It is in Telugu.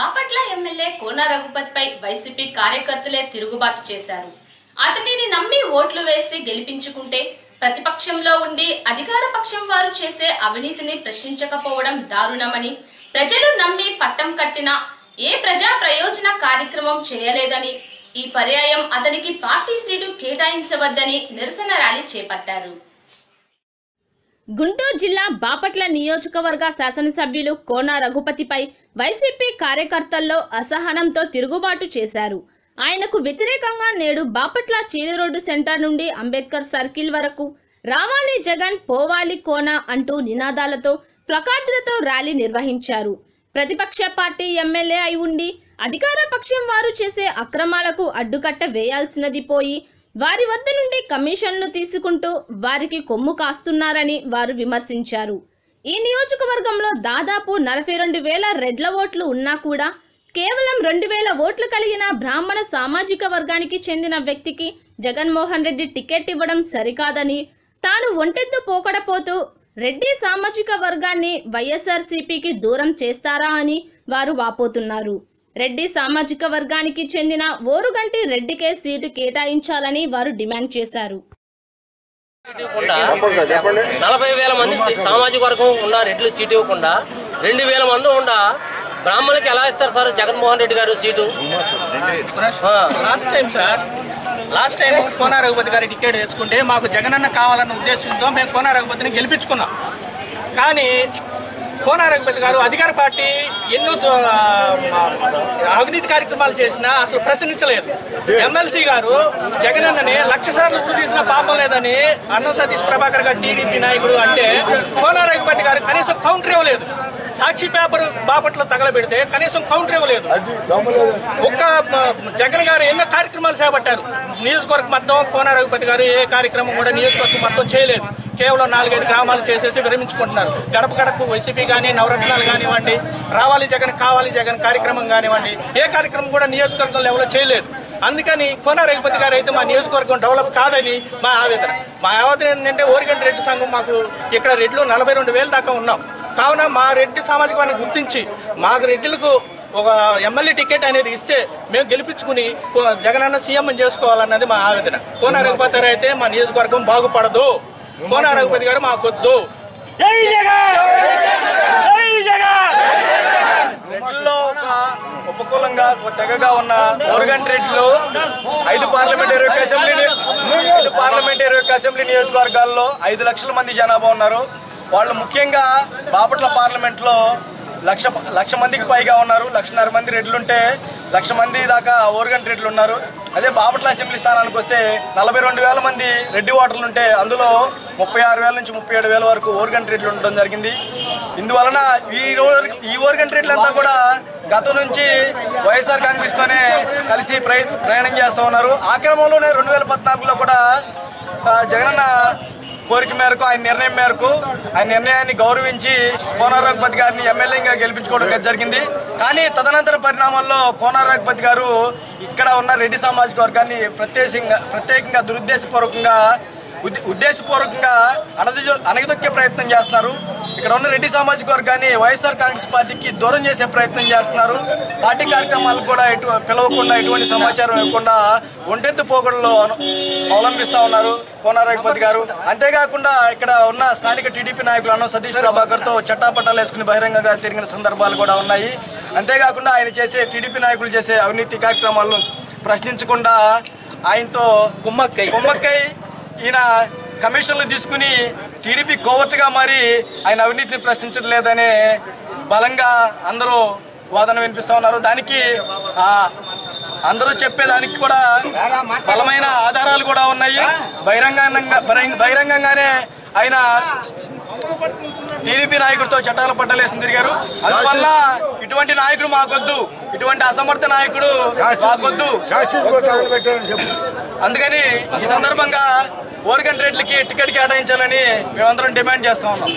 బాపట్ల ఎమ్మెల్యే కోన రఘుపతిపై వైసీపీ కార్యకర్తలే తిరుగుబాటు చేశారు. అతనిని నమ్మి ఓట్లు వేసి గెలిపించుకుంటే ప్రతిపక్షంలో ఉండి అధికార పక్షం వారు చేసే అవినీతిని ప్రశ్నించకపోవడం దారుణమని ప్రజలు నమ్మి పట్టం కట్టిన ఏ ప్రజా ప్రయోజన కార్యక్రమం చేయలేదని ఈ పర్యాయం అతనికి పార్టీ సీటు కేటాయించవద్దని నిరసన ర్యాలీ చేపట్టారు. గుంటూరు జిల్లా బాపట్ల నియోజకవర్గ శాసనసభ్యులు కోన రఘుపతిపై వైసీపీ కార్యకర్తల్లో అసహనంతో తిరుగుబాటు చేశారు. ఆయనకు వ్యతిరేకంగా నేడు బాపట్ల చీలి రోడ్డు సెంటర్ నుండి అంబేద్కర్ సర్కిల్ వరకు రావాలి జగన్ పోవాలి కోన అంటూ నినాదాలతో ప్లకార్డులతో ర్యాలీ నిర్వహించారు. ప్రతిపక్ష పార్టీ ఎమ్మెల్యే అయి ఉండి అధికార పక్షం వారు చేసే అక్రమాలకు అడ్డుకట్ట వేయాల్సినది పోయి వారి వద్ద నుండి కమిషన్లు తీసుకుంటూ వారికి కొమ్ము కాస్తున్నారని వారు విమర్శించారు. ఈ నియోజకవర్గంలో దాదాపు నలభై రెండు వేల రెడ్ల ఓట్లు ఉన్నా కూడా కేవలం రెండు వేల ఓట్లు కలిగిన బ్రాహ్మణ సామాజిక వర్గానికి చెందిన వ్యక్తికి జగన్మోహన్ రెడ్డి టికెట్ ఇవ్వడం సరికాదని తాను ఒంటెత్తు పోకడపోతూ రెడ్డి సామాజిక వర్గాన్ని వైఎస్ఆర్సీపీకి దూరం చేస్తారా అని వారు వాపోతున్నారు. రెడ్డి సామాజిక వర్గానికి చెందిన ఓరుగంటి రెడ్డికే సీటు కేటాయించాలని వారు డిమాండ్ చేశారు. నలభై వేల మంది సామాజిక వర్గం ఉన్న రెడ్లు సీటు ఇవ్వకుండా రెండు వేల మంది ఉండ బ్రాహ్మణులకి ఎలా ఇస్తారు సార్ జగన్మోహన్ రెడ్డి గారు seat? Last time sir last time Kona Raghupathi గారి టికెట్ తెచ్చుకుంటే మాకు జగనన్న కావాలన్న ఉద్దేశంతో మేము కోన రఘుపతిని గెలిపించుకున్నాం. కానీ కోన రఘుపతి గారు అధికార పార్టీ ఎన్నో అవినీతి కార్యక్రమాలు చేసినా అసలు ప్రశ్నించలేదు. ఎమ్మెల్సీ గారు జగనన్నని లక్ష సార్లు తీసిన పాపం లేదని అన్నం సతీష్ ప్రభాకర్ గారు టీడీపీ నాయకుడు అంటే కోన రఘుపతి గారు కనీసం కౌంటర్ ఇవ్వలేదు. సాక్షి పేపర్ బాపట్లో తగలబెడితే కనీసం కౌంటర్ ఇవ్వలేదు. ఒక్క జగన్ గారు ఎన్నో కార్యక్రమాలు చేపట్టారు. నియోజకవర్గం మొత్తం కోన రఘుపతి గారు ఏ కార్యక్రమం కూడా నియోజకవర్గం మొత్తం చేయలేదు. కేవలం నాలుగైదు గ్రామాలు చేసేసి విరమించుకుంటున్నారు. గడప గడప వైసీపీ కానీ నవరత్నాలు కానివ్వండి రావాలి జగన్ కావాలి జగన్ కార్యక్రమం కానివ్వండి ఏ కార్యక్రమం కూడా నియోజకవర్గం లెవెల్లో చేయలేదు. అందుకని కోన రఘుపతి గారు అయితే మా నియోజకవర్గం డెవలప్ కాదని మా ఆవేదన. మా ఆవేదన ఏంటంటే ఓరిగంటి రెడ్డి సంఘం మాకు ఇక్కడ రెడ్లు నలభై రెండు వేల దాకా ఉన్నాం. కావున మా రెడ్డి సామాజిక వర్గాన్ని గుర్తించి మాకు రెడ్డిలకు ఒక ఎమ్మెల్యే టికెట్ అనేది ఇస్తే మేము గెలిపించుకుని జగనన్న సీఎం చేసుకోవాలన్నది మా ఆవేదన. కోన రఘుపతి గారు అయితే మా నియోజకవర్గం బాగుపడదు. కోన రఘుపతి గారు మాకొద్దు రెడ్డిలో ఒక ఉపకూలంగా తెగగా ఉన్న ఓరుగంట రెడ్డిలో ఐదు పార్లమెంటరీ యొక్క అసెంబ్లీ ఐదు పార్లమెంటరీ యొక్క అసెంబ్లీ నియోజకవర్గాల్లో ఐదు లక్షల మంది జనాభా ఉన్నారు. వాళ్ళు ముఖ్యంగా బాపట్ల పార్లమెంట్లో లక్ష లక్ష మందికి పైగా ఉన్నారు. లక్షన్నర మంది రెడ్లుంటే లక్ష మంది దాకా ఓరుగంట రెడ్లు ఉన్నారు. అదే బాపట్ల అసెంబ్లీ స్థానానికి వస్తే నలభై రెండు వేల మంది రెడ్డి ఓటర్లు ఉంటే అందులో ముప్పై ఆరు వేల నుంచి ముప్పై ఏడు వేల వరకు ఓర్గంట్ రేట్లు ఉండడం జరిగింది. ఇందువలన ఈ రోజు ఈ ఓరుగంట అంతా కూడా గతం నుంచి వైఎస్ఆర్ కాంగ్రెస్తోనే కలిసి ప్రయ ప్రయాణం చేస్తూ ఉన్నారు. ఆ క్రమంలోనే రెండు వేల పద్నాలుగులో కూడా జగనన్న కోరిక మేరకు ఆయన నిర్ణయం మేరకు ఆయన నిర్ణయాన్ని గౌరవించి కోన రఘుపతి గారిని ఎమ్మెల్యేగా గెలిపించుకోవడం జరిగింది. కానీ తదనంతర పరిణామాల్లో కోన రఘుపతి గారు ఇక్కడ ఉన్న రెడ్డి సామాజిక వర్గాన్ని ప్రత్యేకంగా ప్రత్యేకంగా దురుద్దేశపూర్వకంగా ఉద్దేశపూర్వకంగా అనది అనగదొక్కే ప్రయత్నం చేస్తున్నారు. ఇక్కడ ఉన్న రెడ్డి సామాజిక వర్గాన్ని వైఎస్ఆర్ కాంగ్రెస్ పార్టీకి దూరం చేసే ప్రయత్నం చేస్తున్నారు. పార్టీ కార్యక్రమాలకు కూడా ఎటు పిలవకుండా ఎటువంటి సమాచారం ఇవ్వకుండా ఒంటెత్తు పోకడలో అవలంబిస్తూ ఉన్నారు కోనారాయపతి గారు. అంతేకాకుండా ఇక్కడ ఉన్న స్థానిక టీడీపీ నాయకులు అన్న సతీష్ ప్రభాకర్తో చట్టాపట్టాలు వేసుకుని బహిరంగంగా తిరిగిన సందర్భాలు కూడా ఉన్నాయి. అంతేకాకుండా ఆయన చేసే టీడీపీ నాయకులు చేసే అవినీతి కార్యక్రమాలను ప్రశ్నించకుండా ఆయనతో కుమ్మక్కై కుమ్మక్కై ఈయన కమిషన్లు తీసుకుని టీడీపీ కోవర్ట్గా మారి ఆయన అవినీతిని ప్రశ్నించడం లేదనే బలంగా అందరూ వాదన వినిపిస్తూ ఉన్నారు. దానికి అందరూ చెప్పేదానికి కూడా బలమైన ఆధారాలు కూడా ఉన్నాయి. బహిరంగంగా బహిరంగంగానే ఆయన టీడీపీ నాయకుడితో చట్టాల పట్టలేసి తిరిగారు. అందువల్ల ఇటువంటి నాయకుడు మాకొద్దు. ఇటువంటి అసమర్థ నాయకుడు మాకొద్దు. అందుకని ఈ సందర్భంగా ఓరిగంట రెడ్లకి టికెట్ కేటాయించాలని మేమందరం డిమాండ్ చేస్తా ఉన్నాం.